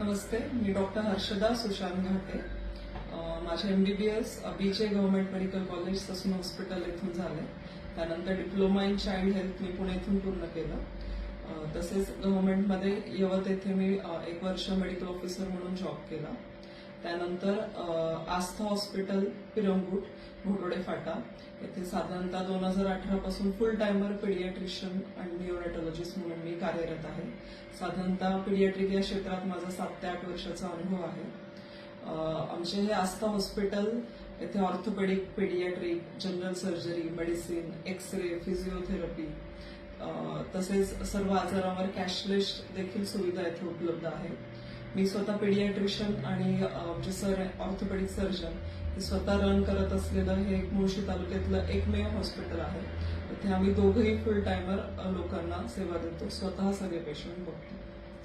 नमस्ते मी doctor Harshada Sushant Ghate. B S B BJ government medical college Sassoon hospital येथून झाले. त्यानंतर diploma in child health मी पुणे इथून पूर्ण केलं. तसेच गव्हर्नमेंटमध्ये यवत येथे मी एक वर्ष मेडिकल ऑफिसर म्हणून जॉब केला. त्यानंतर आस्था हॉस्पिटल पिरंगूट घोटोडे फाटा. येथे साधारणतः दोन हजार अठरा पासून फुल टायमर पिडियाट्रिशियन आणि न्यूरोटॉलॉजिस्ट म्हणून मी कार्यरत आहे. साधारणतः पिडियाट्रिक या क्षेत्रात माझा सात ते आठ वर्षाचा अनुभव आहे. आमचे हे आस्था हॉस्पिटल येथे orthopaedic paediatric general surgery medicine X ray physiotherapy तसेच सर्व आजारावर कॅशलेस देखील सुविधा येथे उपलब्ध आहे मी स्वतः पेडियाट्रिशियन आणि जे सर ऑर्थोपेडिक सर्जन हे स्वतः रन करत असलेलं हे एक मुळशी तालुक्यातलं एकमेव हॉस्पिटल आहे. तिथे आम्ही दोघंही फुल टायमर लोकांना सेवा देतो. स्वतः सगळे पेशंट बघतो.